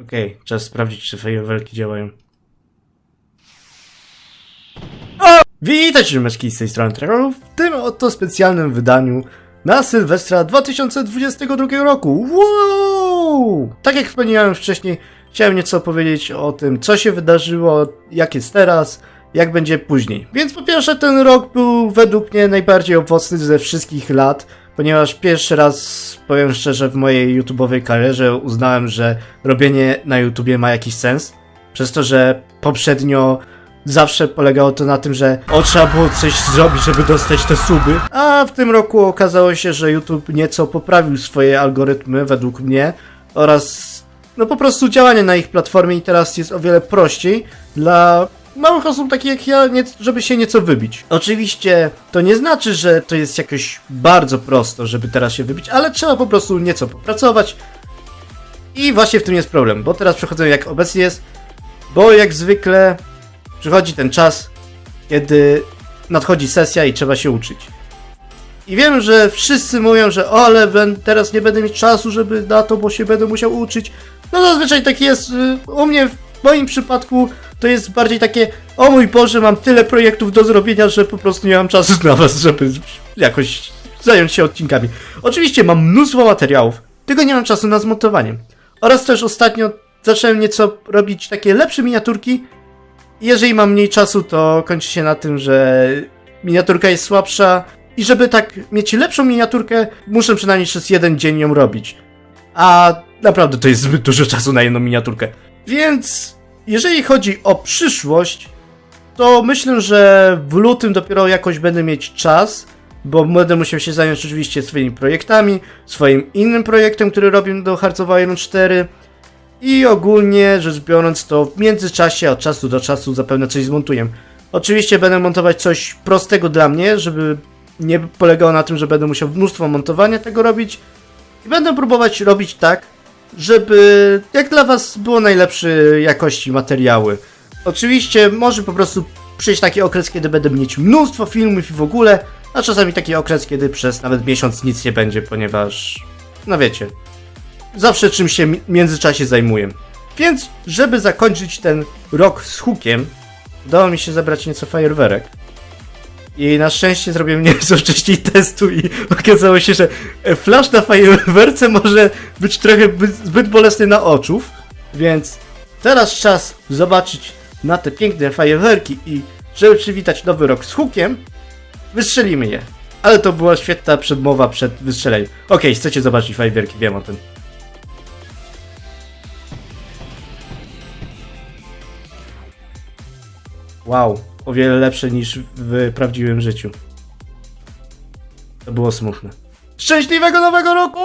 Okej, czas sprawdzić, czy fajerwerki działają. O! Witajcie, meczki z tej strony Trevor, w tym oto specjalnym wydaniu na Sylwestra 2022 roku. Wow! Tak jak wspomniałem wcześniej, chciałem nieco powiedzieć o tym, co się wydarzyło, jak jest teraz, jak będzie później. Więc po pierwsze, ten rok był według mnie najbardziej owocny ze wszystkich lat, ponieważ pierwszy raz, powiem szczerze, w mojej YouTube'owej karierze uznałem, że robienie na YouTubie ma jakiś sens. Przez to, że poprzednio zawsze polegało to na tym, że o trzeba było coś zrobić, żeby dostać te suby. A w tym roku okazało się, że YouTube nieco poprawił swoje algorytmy według mnie oraz no po prostu działanie na ich platformie i teraz jest o wiele prościej dla małych osób takich jak ja, nie, żeby się nieco wybić. Oczywiście to nie znaczy, że to jest jakoś bardzo prosto, żeby teraz się wybić, ale trzeba po prostu nieco popracować i właśnie w tym jest problem, bo teraz przechodzę jak obecnie jest, bo jak zwykle przychodzi ten czas, kiedy nadchodzi sesja i trzeba się uczyć. I wiem, że wszyscy mówią, że o, ale ben, teraz nie będę mieć czasu, żeby na to, bo się będę musiał uczyć. No zazwyczaj tak jest. y, U mnie, w moim przypadku, to jest bardziej takie, o mój Boże, mam tyle projektów do zrobienia, że po prostu nie mam czasu na was, żeby jakoś zająć się odcinkami. Oczywiście mam mnóstwo materiałów, tylko nie mam czasu na zmontowanie. Oraz też ostatnio zacząłem nieco robić takie lepsze miniaturki, jeżeli mam mniej czasu, to kończy się na tym, że miniaturka jest słabsza i żeby tak mieć lepszą miniaturkę, muszę przynajmniej przez jeden dzień ją robić. A naprawdę to jest zbyt dużo czasu na jedną miniaturkę. Więc jeżeli chodzi o przyszłość, to myślę, że w lutym dopiero jakoś będę mieć czas, bo będę musiał się zająć oczywiście swoimi projektami, swoim innym projektem, który robię do Hearts of Iron 4 i ogólnie rzecz biorąc to w międzyczasie od czasu do czasu zapewne coś zmontuję. Oczywiście będę montować coś prostego dla mnie, żeby nie polegało na tym, że będę musiał mnóstwo montowania tego robić i będę próbować robić tak, żeby jak dla was było najlepszej jakości materiały. Oczywiście może po prostu przyjść taki okres, kiedy będę mieć mnóstwo filmów i w ogóle, a czasami taki okres, kiedy przez nawet miesiąc nic nie będzie, ponieważ no wiecie, zawsze czymś się w międzyczasie zajmuję. Więc, żeby zakończyć ten rok z hukiem, udało mi się zebrać nieco fajerwerek. I na szczęście zrobiłem nieco wcześniej testu i okazało się, że e, flash na fajerwerce może być trochę by- zbyt bolesny na oczów, więc teraz czas zobaczyć na te piękne fajerwerki i żeby przywitać nowy rok z hukiem, wystrzelimy je. Ale to była świetna przedmowa przed wystrzeleniem. Okej, chcecie zobaczyć fajerwerki, wiem o tym. Wow, o wiele lepsze niż w prawdziwym życiu. To było smutne. Szczęśliwego nowego roku!